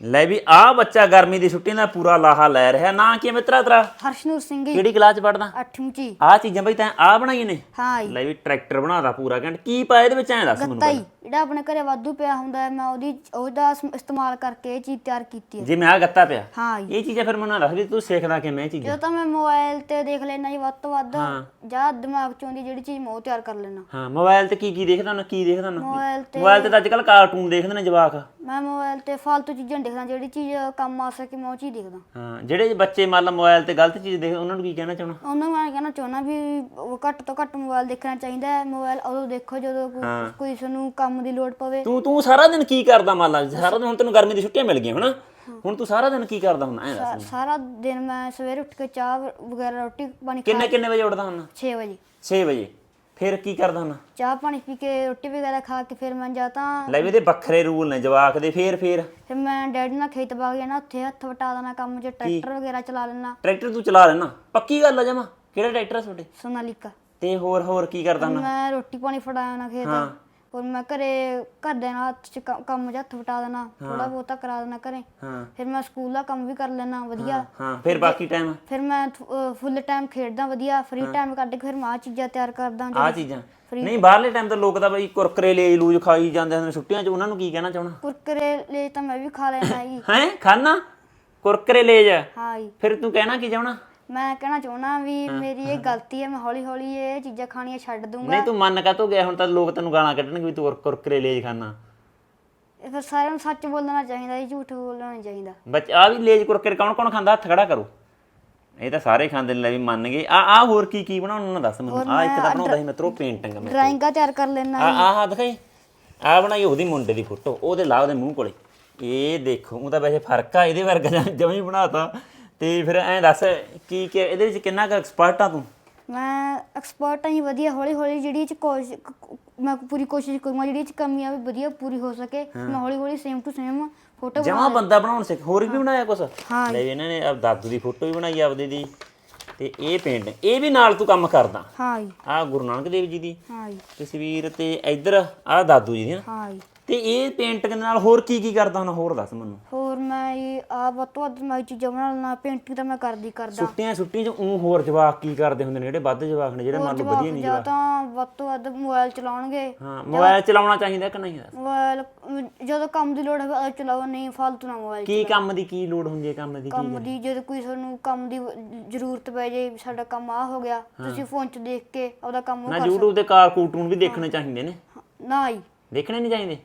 ਲੈ ਵੀ ਆ ਬੱਚਾ ਗਰਮੀ ਦੀ ਛੁੱਟੀਆਂ ਦਾ ਪੂਰਾ ਲਾਹਾ ਲੈ ਰਿਹਾ। ਨਾ ਕੀ ਮਿੱਤਰਾ ਤੇਰਾ? ਹਰਸ਼ਨੂਰ ਸਿੰਘ ਜੀ। ਕਿਹੜੀ ਕਲਾਸ ਚ ਪੜਦਾ 8ਵੀਂ ਚ ਆ ਚੀਜ਼ਾਂ ਬਈ ਤੈਂ ਆ ਬਣਾਈਆਂ ਨੇ? ਹਾਂ ਜੀ। ਲੈ ਵੀ ਟਰੈਕਟਰ ਬਣਾਦਾ ਪੂਰਾ ਘੰਟ। ਕੀ ਪਾਇਆ ਇਹਦੇ ਵਿੱਚ ਐਂ ਦੱਸ ਮੈਨੂੰ ਤਾਈ ਜਿਹੜਾ ਆਪਣੇ ਘਰੇ ਵਾਧੂ ਪਿਆ ਹੁੰਦਾ ਹੈ ਮੈਂ ਉਹਦੀ ਉਹਦਾ ਇਸ- ਇਸਤੇਮਾਲ ਕਰਕੇ ਇਹ ਚੀਜ਼ ਤਿਆਰ ਕੀਤੀ ਹੈ। ਜੇ ਮੈਂ ਆ ਗੱਤਾ ਪਿਆ ਹਾਂ ਜੀ। ਇਹ ਚੀਜ਼ਾਂ ਫਿਰ ਮੈਨੂੰ ਨਾ ਦੱਸ ਵੀ ਤੂੰ ਸਿੱਖਦਾ ਕਿਵੇਂ ਇਹ ਚੀਜ਼ਾਂ? ਜਦੋਂ ਤਾਂ ਮੈਂ ਮੋਬਾਈਲ ਤੇ ਦੇਖ ਲੈਣਾ ਜੀ ਵੱਧ ਤੋਂ ਵੱਧ ਹਾਂ। ਜਾਂ ਦਿਮਾਗ ਚੋਂ ਦੀ ਜਿਹੜੀ ਚੀਜ਼ ਮੈਂ ਉਹ ਤਿਆਰ ਕਰ ਲੈਣਾ ਹਾਂ ਮੋਬਾਈਲ ਤੇ ਕੀ ਕੀ ਦੇਖਦਾ ਨਾ ਕੀ ਦੇਖਦਾ ਨਾ ਮੋਬਾਈਲ ਤੇ ਮੋਬਾਈਲ ਤੇ ਤਾਂ ਅੱਜ ਕੱਲ ਕਾਰਟੂਨ ਦੇਖਦੇ ਨੇ ਜਵਾਕ। ਮੈਂ ਮੋਬਾਈਲ ਤੇ ਫालतू ਚੀਜ਼ਾਂ ਦੇਖਦਾ ਜਿਹੜੀ ਚੀਜ਼ ਕੰਮ ਆ ਸਕੇ ਮੈਂ ਉਹ ਚੀਜ਼ ਦੇਖਦਾ। ਹਾਂ ਜਿਹੜੇ ਬੱਚੇ ਮੰਨ ਲਾ ਮੋਬਾਈਲ ਤੇ ਗਲਤ ਚੀਜ਼ ਦੇਖਦੇ ਉਹਨਾਂ ਨੂੰ ਕੀ ਕਹਿਣਾ ਚਾਹਣਾ? ਉਹਨਾਂ ਨੂੰ ਮੈਂ ਕਹਿਣਾ ਚਾਹੁੰਦਾ ਵੀ ਉਹ ਘੱਟ ਤੋਂ ਘੱਟ ਮੋਬਾਈਲ ਦੇਖਣਾ ਚਾਹੀਦਾ ਹੈ। ਮੋਬਾਈਲ ਉਦੋਂ ਦੇਖੋ ਜਦੋਂ ਕੋਈ- ਹਾਂ। ਕੋਈ ਤੁਹਾਨੂੰ ਕੰਮ ਦੀ ਲੋੜ ਪਵੇ। ਤੂੰ ਤੂੰ ਸਾਰਾ ਦਿਨ ਕੀ ਕਰਦਾ ਮੰਨ ਲਾ ਸਾਰਾ ਦਿਨ ਹੁਣ ਤੈਨੂੰ ਗਰਮੀ ਦੀ ਛੁੱਟੀਆਂ ਮਿਲ ਗਈਆਂ ਹਨਾ? ਹੁਣ ਤੂੰ ਸਾਰਾ ਦਿਨ ਕੀ ਕਰਦਾ ਹੁੰਦਾ ਐਂ ਦੱਸ ਸਾਰਾ ਦਿਨ ਮੈਂ ਸਵੇਰੇ ਉੱਠ ਕੇ ਚਾਹ ਵਗੈਰਾ ਰੋਟੀ ਪਾਣੀ ਖਾ ਕਿੰਨੇ ਕਿੰਨੇ ਵਜੇ ਉੱਠਦਾ ਹੁੰਦਾ? 6 ਵਜੇ। 6 ਵਜੇ। ਫਿਰ ਕੀ ਕਰਦਾ ਹੁੰਦਾ? ਚਾਹ ਪਾਣੀ ਪੀ ਕੇ ਰੋਟੀ ਵਗੈਰਾ ਖਾ ਕੇ ਫਿਰ ਮੈਂ ਜਾਂ ਤਾਂ ਲੈ ਵੀ ਇਹਦੇ ਵੱਖਰੇ ਰੂਲ ਨੇ ਜਵਾਕ ਦੇ ਫੇਰ ਫੇਰ। ਫਿਰ ਮੈਂ ਡੈਡੀ ਨਾਲ ਖੇਤ ਬਾਗ ਜਾਣਾ ਉੱਥੇ ਹੱਥ ਵਟਾ ਦੇਣਾ ਕੰਮ 'ਚ ਟਰੈਕਟਰ ਵਗੈਰਾ ਚਲਾ ਲੈਣਾ। ਟਰੈਕਟਰ ਤੂੰ ਚਲਾ ਲੈਣਾ? ਪੱਕੀ ਗੱਲ ਆ ਜਮਾ? ਕਿਹੜਾ ਟਰੈਕਟਰ ਆ ਤੁਹਾਡੇ? ਸੋਨਾਲੀਕਾ। ਤੇ ਹੋਰ ਹੋਰ ਕੀ ਕਰਦਾ ਹੁੰਦਾ? ਮੈਂ ਰੋਟੀ ਪਾਣੀ ਫੜਾਇਆ ਨਾ ਖੇਤ। ਹਾਂ। ਔਰ ਮੈਂ ਘਰੇ ਘਰ ਦੇ ਨਾਲ ਹੱਥ 'ਚ ਕ- ਕੰਮ ਹੱਥ ਵਟਾ ਦੇਣਾ ਥੋੜਾ ਬਹੁਤਾ ਕਰਾ ਦੇਣਾ ਘਰੇ। ਹਾਂ। ਫਿਰ ਮੈਂ ਸਕੂਲ ਦਾ ਕੰਮ ਵੀ ਕਰ ਲੈਣਾ ਵਧੀਆ। ਹਾਂ ਫਿਰ ਬਾਕੀ ਟਾਈਮ ਫਿਰ ਮੈਂ ਫੁੱਲ ਟਾਈਮ ਖੇਡਦਾ ਵਧੀਆ। ਫ੍ਰੀ ਟਾਈਮ ਕੱਢ ਕੇ ਫਿਰ ਮੈਂ ਆਹ ਚੀਜ਼ਾਂ ਤਿਆਰ ਕਰਦਾ ਆ ਚੀਜ਼ਾਂ? ਨਹੀਂ ਬਾਹਰਲੇ ਟਾਈਮ ਤਾਂ ਲੋਕ ਤਾਂ ਬਈ ਕੁਰਕਰੇ ਲੈ ਲੂਜ ਖਾਈ ਜਾਂਦੇ ਹੁੰਦੇ ਨੇ ਛੁੱਟੀਆਂ 'ਚ। ਉਹਨਾਂ ਨੂੰ ਕੀ ਕਹਿਣਾ ਚਾਹਣਾ? ਕੁਰਕਰੇ ਲੈ ਤਾਂ ਮੈਂ ਵੀ ਖਾ ਲੈਣਾ ਜੀ। ਹੈ? ਖਾਣਾ ਕੁਰਕਰੇ ਲੈ ਜਾ। ਹਾਂ ਜੀ। ਫਿਰ ਤੂੰ ਕਹਿਣਾ ਕੀ ਚਾਹਣਾ? ਮੈਂ ਕਹਿਣਾ ਚਾਹੁੰਦਾ ਵੀ ਮੇਰੀ ਇਹ ਗਲਤੀ ਹੈ ਮੈਂ ਹੌਲੀ ਹੌਲੀ ਇਹ ਚੀਜ਼ਾਂ ਖਾਣੀਆਂ ਛੱਡ ਦੂੰਗਾ। ਨਹੀਂ ਤੂੰ ਮੰਨ ਕਾ ਗਿਆ ਹੁਣ ਤਾਂ ਲੋਕ ਤੈਨੂੰ ਗਾਲਾਂ ਕੱਢਣਗੇ ਵੀ ਤੂੰ ਕੁਰ- ਕੁਰਕਰੇ ਲੈ ਖਾਣਾ ਇਹ ਫਿਰ ਸਾਰਿਆਂ ਨੂੰ ਸੱਚ ਬੋਲਣਾ ਚਾਹੀਦਾ ਜੀ ਝੂਠ ਬੋਲਣਾ ਨਹੀਂ ਚਾਹੀਦਾ। ਬੱਚ ਆ ਵੀ ਲੇਜ ਕੁਰਕਰੇ ਕੌਣ ਕੌਣ ਖਾਂਦਾ? ਹੱਥ ਖੜਾ ਕਰੋ। ਇਹ ਤਾਂ ਸਾਰੇ ਖਾਂਦੇ ਨੇ ਲੈ ਵੀ ਮੰਨ ਗਏ ਆ ਆ ਹੋਰ ਕੀ ਕੀ ਬਣਾਉਣਾ ਨਾ ਦੱਸ ਮੈਨੂੰ। ਆ ਇੱਕ ਤਾਂ ਬਣਾਉਂਦਾ ਸੀ ਮਿੱਤਰੋ ਪੇਂਟਿੰਗ ਮੈਂ ਡਰਾਇੰਗਾਂ ਤਿਆਰ ਕਰ ਲੈਣਾ ਆ ਆ ਦਿਖਾਈ। ਆ ਬਣਾਈ ਉਹਦੀ ਮੁੰਡੇ ਦੀ ਫੋਟੋ ਉਹਦੇ ਲਾ ਉਹਦੇ ਮੂੰਹ ਕੋਲੇ। ਇਹ ਦੇਖੋ ਉਹ ਤਾਂ ਵੈਸੇ ਫ਼ਰਕ ਆ ਇਹਦੇ ਵਰਗਾ ਜਮਾਂ ਬਣਾਤਾ। ਤੇ ਫਿਰ ਐਂ ਦੱਸ ਕੀ ਕਿ ਇਹਦੇ ਵਿੱਚ ਕਿੰਨਾ ਕੁ ਐਕਸਪਰਟ ਆ ਤੂੰ? ਮੈਂ ਐਕਸਪਰਟ ਹਾਂ ਜੀ ਵਧੀਆ ਹੌਲੀ ਹੌਲੀ ਜਿਹੜੀ ਇਹ ਚ ਕੋਸ਼ਿਸ਼ ਮੈਂ ਪੂਰੀ ਕੋਸ਼ਿਸ਼ ਕਰੂੰਗਾ ਜਿਹੜੀ ਇਹ ਚ ਕਮੀਆਂ ਵੀ ਵਧੀਆ ਪੂਰੀ ਹੋ ਸਕੇ। ਮੈਂ ਹੌਲੀ ਹੌਲੀ ਸੇਮ ਟੂ ਸੇਮ ਫੋਟੋ ਜਮਾ ਬੰਦਾ ਬਣਾਉਣ ਸਿੱਖ ਹੋਰ ਵੀ ਬਣਾਇਆ ਕੁਛ? ਹਾਂ। ਲੈ ਇਹਨਾਂ ਨੇ ਆਪ ਦਾਦੂ ਦੀ ਫੋਟੋ ਵੀ ਬਣਾਈ ਆਪਦੇ ਦੀ ਤੇ ਇਹ ਪੇਂਟ ਇਹ ਵੀ ਨਾਲ ਤੂੰ ਕੰਮ ਕਰਦਾ। ਹਾਂ ਜੀ। ਆ ਗੁਰੂ ਨਾਨਕ ਦੇਵ ਜੀ ਦੀ ਹਾਂ ਜੀ। ਤਸਵੀਰ ਤੇ ਇੱਧਰ ਆ ਦਾਦੂ ਜੀ ਦੀ ਨਾ। ਹਾਂ ਜੀ। ਤੇ ਇਹ ਪੇਂਟਿੰਗ ਦੇ ਨਾਲ ਹੋਰ ਕੀ ਕੀ ਕਰਦਾ ਹੁਣ ਹੋਰ ਦੱਸ ਮੈਨੂੰ। ਹੋਰ ਮੈਂ ਇਹ ਆ ਵੱਧ ਤੋਂ ਵੱਧ ਮੈਂ ਚੀਜ਼ਾਂ ਬਣਾ ਲੈਣਾ ਪੇਂਟਿੰਗ ਤਾਂ ਮੈਂ ਕਰਦੀ ਕਰਦਾ। ਛੁੱਟੀਆਂ ਛੁੱਟੀਆਂ ਚ ਉਹ ਹੋਰ ਜਵਾਕ ਕੀ ਕਰਦੇ ਹੁੰਦੇ ਨੇ? ਜਿਹੜੇ ਵੱਧ ਜਵਾਕ ਨੇ ਜਿਹੜੇ ਮੰਨ ਲਓ ਵਧੀਆ ਨਹੀਂ ਜਾਂ ਜਵਾਕ। ਤਾਂ ਵੱਧ ਤੋਂ ਵੱਧ ਮੋਬਾਈਲ ਚਲਾਉਣਗੇ। ਹਾਂ ਮੋਬਾਈਲ ਚਲਾਉਣਾ ਚਾਹੀਦਾ ਕਿ ਨਹੀਂ ਮੋਬਾਈਲ ਜਦੋਂ ਕੰਮ ਦੀ ਲੋੜ ਹੋਵੇ ਉਦੋਂ ਚਲਾਓ ਨਹੀਂ ਫालतू ਨਾ ਮੋਬਾਈਲ ਕੀ ਕੰਮ ਦੀ ਕੀ ਲੋੜ ਹੁੰਦੀ ਹੈ? ਕੰਮ ਦੀ ਕੀ ਕੰਮ ਦੀ ਜਦੋਂ ਕੋਈ ਤੁਹਾਨੂੰ ਕੰਮ ਦੀ ਜ਼ਰੂਰਤ ਪੈ ਜੇ ਵੀ ਸਾਡਾ ਕੰਮ ਆ ਹੋ ਗਿਆ ਤੁਸੀਂ ਫੋਨ 'ਚ ਦੇਖ ਕੇ ਆਪਦਾ ਕੰਮ ਉਹ ਨਾ ਕਰ YouTube ਤੇ ਕਾਰ ਕਾਰਟੂਨ ਵੀ ਦੇਖਣੇ ਚਾਹੀਦੇ ਨੇ। ਨਾ ਹੀ। ਦੇਖਣੇ ਨਹੀਂ ਚਾਹੀਦੇ?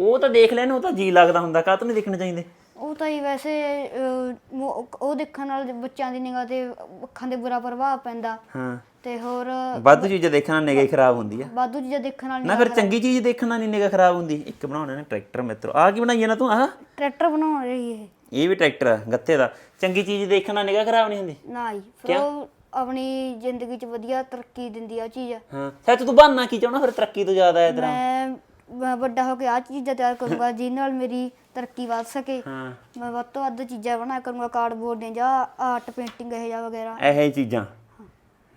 ਉਹ ਤਾਂ ਦੇਖ ਲੈਣ ਉਹ ਤਾਂ ਜੀ ਲੱਗਦਾ ਹੁੰਦਾ ਕਾਹ ਤੋਂ ਨਹੀਂ ਦੇਖਣੇ ਚਾਹੀਦੇ ਉਹ ਤਾਂ ਹੀ ਵੈਸੇ ਅਹ, ਮੋ- ਉਹ ਦੇਖਣ ਨਾਲ ਬੱਚਿਆਂ ਦੀ ਨਿਗਾਹ ਤੇ ਅੱਖਾਂ ਤੇ ਬੁਰਾ ਪ੍ਰਭਾਵ ਪੈਂਦਾ। ਹਾਂ। ਤੇ ਹੋਰ ਵੱਧ ਚੀਜ਼ਾਂ ਦੇਖਣ ਨਾਲ ਨਿਗਾਹ ਖਰਾਬ ਹੁੰਦੀ ਆ। ਵਾਧੂ ਚੀਜ਼ਾਂ ਦੇਖਣ ਨਾਲ ਨਾ ਫਿਰ ਚੰਗੀ ਚੀਜ਼ ਦੇਖਣ ਨਾਲ ਨਹੀਂ ਨਿਗਾਹ ਖਰਾਬ ਹੁੰਦੀ। ਇੱਕ ਬਣਾਉਣਾ ਨੇ ਟਰੈਕਟਰ ਮਿੱਤਰੋ। ਆ ਕੀ ਬਣਾਈ ਨਾ ਤੂੰ? ਆਹ? ਟਰੈਕਟਰ ਬਣਾਉਣ ਰਹੀ ਇਹ। ਇਹ ਵੀ ਟਰੈਕਟਰ ਆ, ਗੱਤੇ ਦਾ। ਚੰਗੀ ਚੀਜ਼ ਦੇਖਣ ਨਾਲ ਨਿਗਾਹ ਖਰਾਬ ਨਹੀਂ ਹੁੰਦੀ? ਨਾ ਹੀ ਫਿਰ ਉਹ ਆਪਣੀ ਜ਼ਿੰਦਗੀ 'ਚ ਵਧੀਆ ਤਰੱਕੀ ਦਿੰਦੀ ਆ ਉਹ ਚੀਜ਼। ਹਾਂ। ਸੱਚ ਤੂੰ ਬਹਾਨਾ ਕੀ ਚਾਹਣਾ ਫਿਰ ਤਰੱਕੀ ਤੋਂ ਜ਼ਿਆਦਾ ਹੈ ਤੇਰਾ ਮੈਂ ਮੈਂ ਵੱਡਾ ਹੋ ਕੇ ਆ ਚੀਜ਼ਾਂ ਤਿਆਰ ਕਰੂੰਗਾ ਜਿਹਦੇ ਨਾਲ ਮੇਰੀ ਤਰੱਕੀ ਵੱਧ ਸਕੇ। ਹਾਂ। ਮੈਂ ਵੱਧ ਤੋਂ ਵੱਧ ਚੀਜ਼ਾਂ ਬਣਾ ਕਰੂੰਗਾ ਕਾਰਡਬੋਰਡ ਦੀਆਂ ਜਾਂ ਆਰਟ ਪੇਂਟਿੰਗ ਇਹ ਜਾਂ ਵਗੈਰਾ। ਇਹੋ ਜਿਹੀ ਚੀਜ਼ਾਂ?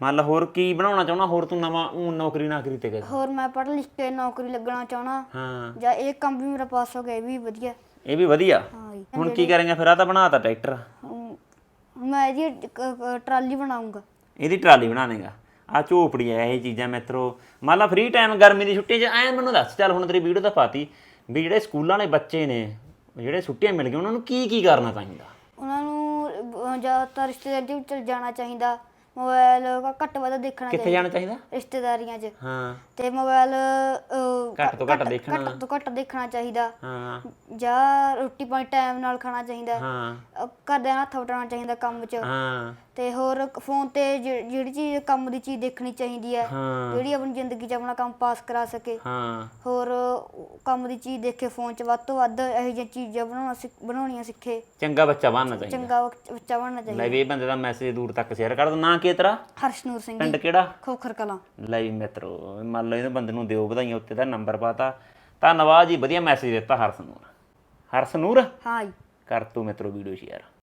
ਮੰਨ ਲਾ ਹੋਰ ਕੀ ਬਣਾਉਣਾ ਚਾਹਣਾ ਹੋਰ ਤੂੰ ਨਵਾਂ ਊਂ ਨੌਕਰੀ ਨਾਕਰੀ ਤੇ ਕਰ। ਹੋਰ ਮੈਂ ਪੜ੍ਹ ਲਿਖ ਕੇ ਨੌਕਰੀ ਲੱਗਣਾ ਚਾਹਣਾ ਹਾਂ। ਜਾਂ ਇਹ ਕੰਮ ਵੀ ਮੇਰਾ ਪਾਸ ਹੋ ਗਿਆ ਇਹ ਵੀ ਵਧੀਆ। ਇਹ ਵੀ ਵਧੀਆ? ਹਾਂ ਜੀ। ਹੁਣ ਕੀ ਕਰਾਂਗੇ ਫਿਰ? ਆ ਤਾਂ ਬਣਾਤਾ ਟਰੈਕਟਰ। ਹੁਣ ਮੈਂ ਇਹਦੀ ਟਰਾਲੀ ਬਣਾਉਂਗਾ ਇਹਦੀ ਟਰਾਲੀ ਬਣਾਣੇਗਾ ਆ ਝੋਪੜੀ ਐ ਇਹ ਚੀਜ਼ਾਂ ਮਿੱਤਰੋ। ਮੰਨ ਲਾ ਫ੍ਰੀ ਟਾਈਮ ਗਰਮੀ ਦੀ ਛੁੱਟੀ 'ਚ ਐ ਮੈਨੂੰ ਦੱਸ ਚੱਲ ਹੁਣ ਤੇਰੀ ਵੀਡੀਓ ਤਾਂ ਪਾਤੀ ਵੀ ਜਿਹੜੇ ਸਕੂਲਾਂ ਵਾਲੇ ਬੱਚੇ ਨੇ ਜਿਹੜੇ ਛੁੱਟੀਆਂ ਮਿਲ ਗਈਆਂ ਉਹਨਾਂ ਨੂੰ ਕੀ ਕੀ ਕਰਨਾ ਚਾਹੀਦਾ? ਉਹਨਾਂ ਨੂੰ ਜ਼ਿਆਦਾਤਰ ਰਿਸ਼ਤੇਦਾਰੀ ਦੇ ਵਿੱਚ ਜਾਣਾ ਚਾਹੀਦਾ। ਮੋਬਾਈਲ ਘੱਟ ਵੱਧ ਦੇਖਣਾ ਕਿੱਥੇ ਜਾਣਾ ਚਾਹੀਦਾ? ਰਿਸ਼ਤੇਦਾਰੀਆਂ 'ਚ। ਹਾਂ। ਤੇ ਮੋਬਾਈਲ ਘੱਟ ਤੋਂ ਘੱਟ ਦੇਖਣਾ। ਘੱਟ ਤੋਂ ਘੱਟ ਦੇਖਣਾ ਚਾਹੀਦਾ। ਹਾਂ। ਜਾਂ ਰੋਟੀ ਪਾਣੀ ਟਾਈਮ ਨਾਲ ਖਾਣਾ ਚਾਹੀਦਾ। ਹਾਂ। ਘਰਦਿਆਂ ਨਾਲ ਹੱਥ ਵਟਾਉਣਾ ਚਾਹੀਦਾ ਕੰਮ 'ਚ। ਹਾਂ। ਤੇ ਹੋਰ ਫੋਨ ਤੇ ਜਿ- ਜਿਹੜੀ ਚੀਜ਼ ਕੰਮ ਦੀ ਚੀਜ਼ ਦੇਖਣੀ ਚਾਹੀਦੀ ਹੈ ਹਾਂ। ਜਿਹੜੀ ਆਪਣੀ ਜ਼ਿੰਦਗੀ 'ਚ ਆਪਣਾ ਕੰਮ ਪਾਸ ਕਰਾ ਸਕੇ। ਹਾਂ। ਹੋਰ ਅਹ, ਕੰਮ ਦੀ ਚੀਜ਼ ਦੇਖੇ ਫੋਨ 'ਚ ਵੱਧ ਤੋਂ ਵੱਧ ਇਹੋ ਜਿਹੀਆਂ ਚੀਜ਼ਾਂ ਬਣਾਉਣਾ ਸਿੱਖ- ਬਣਾਉਣੀਆਂ ਸਿੱਖੇ। ਚੰਗਾ ਬੱਚਾ ਬਣਨਾ ਚਾਹੀਦਾ। ਚੰਗਾ ਬੱਚ- ਬੱਚਾ ਬਣਨਾ ਚਾਹੀਦਾ। ਲੈ ਵੀ ਇਹ ਬੰਦੇ ਦਾ ਮੈਸੇਜ ਦੂਰ ਤੱਕ ਸ਼ੇਅਰ ਕਰ ਦੋ ਨਾਂ ਕੀ ਹੈ ਤੇਰਾ? ਹਰਸ਼ਨੂਰ ਸਿੰਘ ਪਿੰਡ ਜੀ ਕਿਹੜਾ? ਖੋਖਰ ਕਲਾਂ। ਲੈ ਵੀ ਮਿੱਤਰੋ ਮੰਨ ਲਓ ਇਹਨੂੰ ਬੰਦੇ ਨੂੰ ਦਿਓ ਵਧਾਈਆਂ ਉੱਤੇ ਦਾ ਨੰਬਰ ਪਾਤਾ। ਧੰਨਵਾਦ ਜੀ ਵਧੀਆ ਮੈਸੇਜ ਦਿੱਤਾ ਹਰਸਨੂਰ। ਹਰਸਨੂਰ? ਹਾਂ ਜੀ। ਕਰ ਤੂੰ ਮਿੱਤਰੋ ਵੀਡੀਓ ਸ਼ੇਅਰ